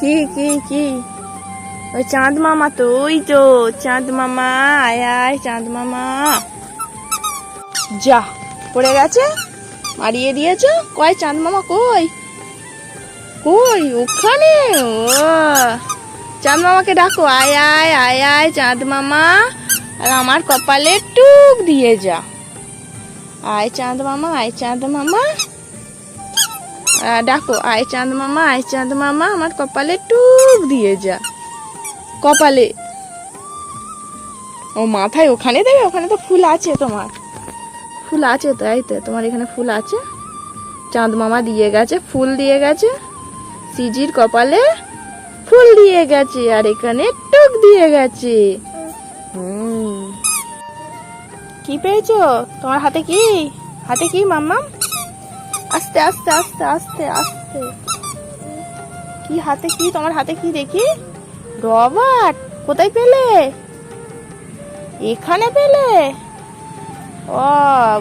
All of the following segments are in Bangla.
কি কি কি? ওই চাঁদ মামা তো, ওই তো, চাঁদ মামা, আয় আয়, চাঁদ মামা। যা, পড়ে গেছে? মারিয়ে দিয়েছ? কয়, চাঁদ মামা কই? কই, ওখানে? ও, চাঁদ মামাকে ডাকো, আয় আয় আয় আয়, চাঁদ মামা। আর আমার কপালে টুক দিয়ে যা। আয়, চাঁদ মামা, আয়, চাঁদ মামা। ডাকো, আয় চাঁদ মামা, আয় চাঁদ মামা, আমার কপালে টুক দিয়ে যা। কপালে। ও মাথায় ওখানে দেবে? ওখানে তো ফুল আছে তোমার। ফুল আছে তো, এই তো, তোমার এখানে ফুল আছে। চাঁদ মামা দিয়ে গেছে, ফুল দিয়ে গেছে। সিজির কপালে ফুল দিয়ে গেছে, আর এখানে টুক দিয়ে গেছে। কি পেয়েছ? তোমার হাতে কি? হাতে কি মাম্মা আস্তে আস্তে আস্তে আস্তে আস্তে। কি হাতে কি? তোমার হাতে কি দেখি? রবার কোথায় পেলে? এখানে পেলে? ও,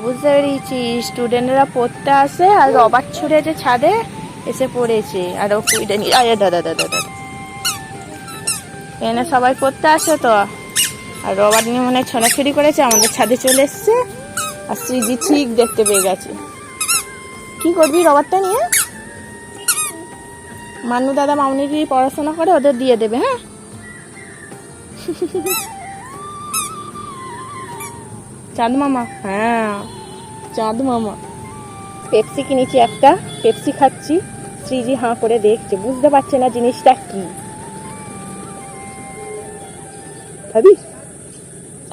বুঝতে পেরেছি। স্টুডেন্টরা পড়তে আসে আর রবার ছুঁড়েছে ছাদে এসে পড়েছে। আর ও কুইটা নিয়ে দাদা দাদা দাদা এখানে সবাই পড়তে আসে তো? আর রবার নিয়ে মনে হয় ছড়াছড়ি করেছে, আমাদের ছাদে চলে এসছে। আর শ্রীজি ঠিক দেখতে পেয়ে গেছে। কি করবি, রবারটা নিয়ে? মান্নু দাদা মামনি কি পড়াশোনা করে? ওদের দিয়ে দেবে হ্যাঁ? চাঁদ মামা হ্যাঁ চাঁদ মামা। পেপসি কিনেছি একটা, পেপসি খাচ্ছি। শ্রীজি হাঁ করে দেখছে, বুঝতে পারছে না জিনিসটা কি। খাবি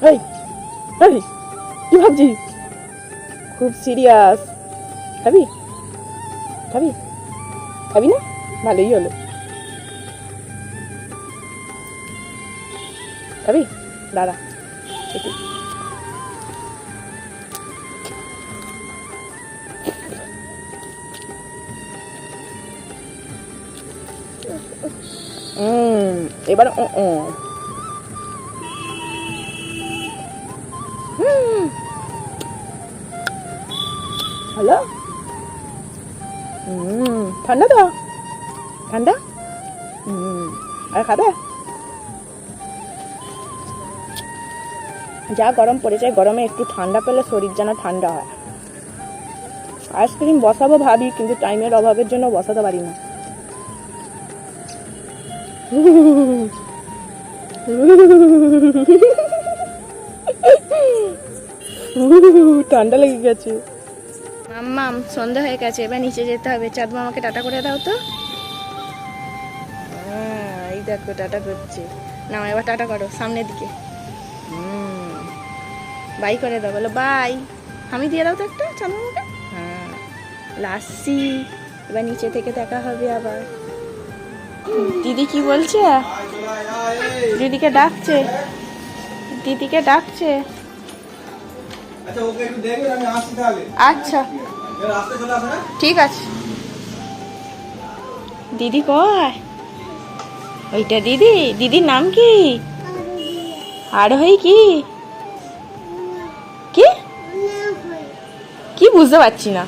এই এই কি ভাবছিস? খুব সিরিয়াস। খাবি খাবি খাবি না ভালোই হলো খাবি দাঁড়া একটু হুম এবার ও ও হুম হ্যালো হুম ঠান্ডা তো ঠান্ডা হুম আর খাবে যা গরম পড়েছে গরমে একটু ঠান্ডা পেলে শরীর যেন ঠান্ডা হয়। আইসক্রিম বসাবো ভাবি কিন্তু টাইমের অভাবের জন্য বসাতে পারি না। ঠান্ডা লেগে গেছে। মাম্মাম, সন্ধ্যা হয়ে গেছে, এবার নিচে যেতে হবে। চাঁদ মামাকে টাটা করে দাও তো। এই দেখো, টাটা করছে। না এবার টাটা করো, সামনের দিকে। বাই করে দাও, বলো বাই। আমি দিয়ে দাও তো একটা, চাঁদ মামাকে। হ্যাঁ। লাসি এবার নিচে থেকে দেখা হবে আবার। দিদি কি বলছে? দিদিকে ডাকছে। দিদিকে ডাকছে। আচ্ছা ওকে একটু দেখবেন আমি আসছি তাহলে। আচ্ছা। চলে আসে না ঠিক আছে। দিদি কয় ওইটা দিদি। দিদির নাম কি? আর হই কি? কি? কি বুঝতে পারছি না।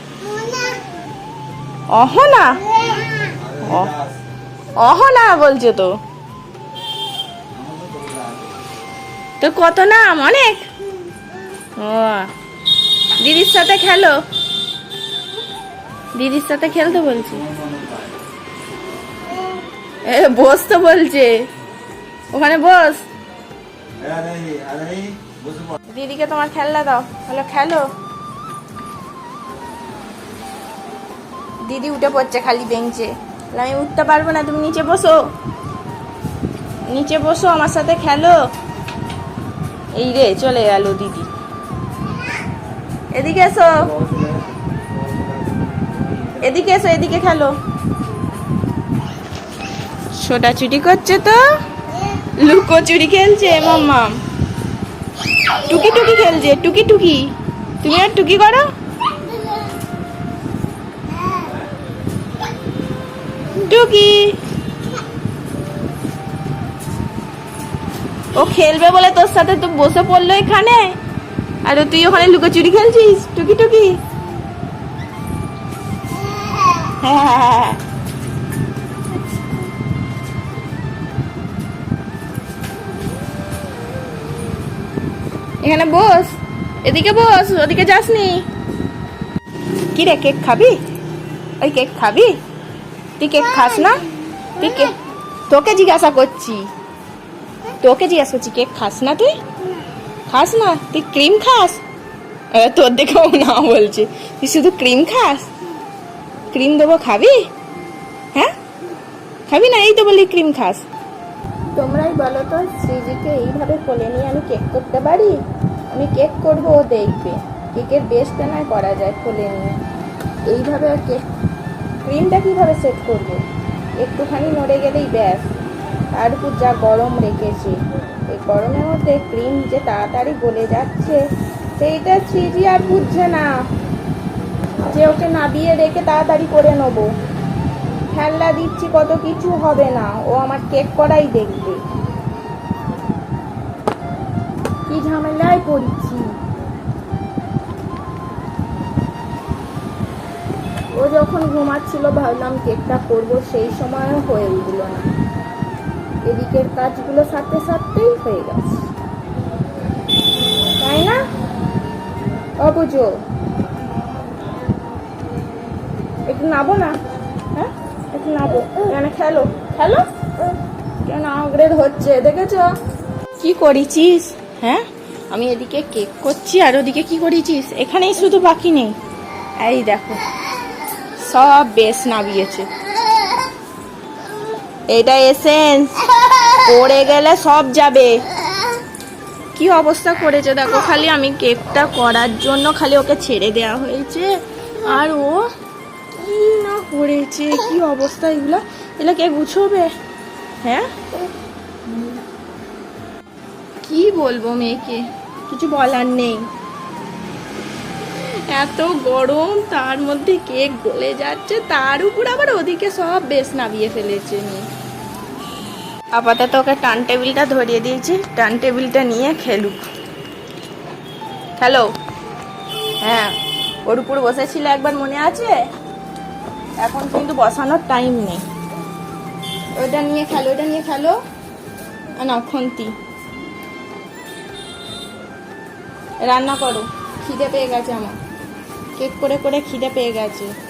অহনা? অহনা বলছে তো? তো কত নাম? অনেক। ও। দিদির সাথে খেলো? দিদির সাথে খেলতে বলছি। এ, বস তো বলছে। ওখানে বস। দিদিকে তোমার খেলনা দাও। হলো খেলো? দিদি উঠে পড়ছে খালি বেঞ্চে। আমি উঠতে পারব না, তুমি নিচে বসো। নিচে বসো, আমার সাথে খেলো। এই রে, চলে গেল দিদি। এদিকে এসো। এদিকে এসো, এদিকে খেলো। ছোটাছুটি করছে তো? লুকোচুরি খেলছে মাম্মাম টুকি টুকি খেলছে, টুকি টুকি। তুমি আর টুকি করো। টুকি। ও খেলবে বলে তোর সাথে তো বসে পড়ল এখানে? আর তুই ওখানে লুকোচুরি খেলছিস? টুকি টুকি? হ্যাঁ এখানে বস। এদিকে বস, ওদিকে যাসনি। কি রে, কেক খাবি? ওই কেক খাবি? তুই কেক খাস না? তুই কেক তোকে জিজ্ঞাসা করছি। তোকে জিজ্ঞাসা করছি, কেক খাস না তুই? খাস না তুই ক্রিম খাস? এ, তোর দেখেও না বলছে তুই শুধু ক্রিম খাস? ক্রিম দেবো খাবি? হ্যাঁ? খাবি না এই তো বলি ক্রিম খাস। তোমরাই বলো তো শ্রীজিকে এইভাবে কোলে নিয়ে আমি কেক করতে পারি? আমি কেক করব ও দেখবে। কেকের বেস্টটা নয় করা যায় কোলে নিয়ে। এইভাবে আর কেক ক্রিমটা কীভাবে সেট করব? একটুখানি নড়ে গেলেই ব্যাস। তার উপর যা গরম রেখেছি। এই গরমের মধ্যে ক্রিম যে তাড়াতাড়ি গলে যাচ্ছে, সেইটা শ্রীজি আর বুঝছে না। যে ওকে নাবিয়ে রেখে তাড়াতাড়ি করে নেব। খেলনা দিচ্ছি কত কিছু হবে না, ও আমার কেক করাই দেখবে। কি ঝামেলায় পড়ছি। ও যখন ঘুমাচ্ছিল, ভাবলাম কেকটা করব, সেই সময় হয়ে উঠল না। এদিকের কাজগুলো সাথে সাথেই হয়ে গেছে। তাই না? অবুঝো একটু নাবো না? হ্যাঁ? একটু নাবো। কেন খেলো। খেলো? কেন আগ্রেড হচ্ছে, দেখেছ? কি করেছিস? হ্যাঁ? আমি এদিকে কেক করছি আর ওদিকে কি করেছিস? এখানেই শুধু বাকি নেই। এই দেখো, সব বেশ নাবিয়েছে। এটা এসেন্স পড়ে গেলে সব যাবে। কি অবস্থা করেছে? দেখো, খালি আমি কেকটা করার জন্য খালি ওকে ছেড়ে দেওয়া হয়েছে। আর ও কি না করেছে? কি অবস্থা এগুলো? এগুলো কে গুছোবে? হ্যাঁ? কি বলব মেয়েকে? কিছু বলার নেই। এত গরম, তার মধ্যে কেক গলে যাচ্ছে, তার উপর আবার ওদিকে সব বেশ নামিয়ে ফেলেছে মেয়ে। আপাতত ওকে টান টেবিলটা ধরিয়ে দিয়েছি। টান টেবিলটা নিয়ে খেলুক। হ্যালো হ্যাঁ ওর উপর বসেছিল একবার মনে আছে? এখন কিন্তু বসানোর টাইম নেই। ওইটা নিয়ে খেলো, ওইটা নিয়ে খেলো। না, খন্তি। রান্না করো। খিদে পেয়ে গেছে আমার। কেক করে করে খিদে পেয়ে গেছে।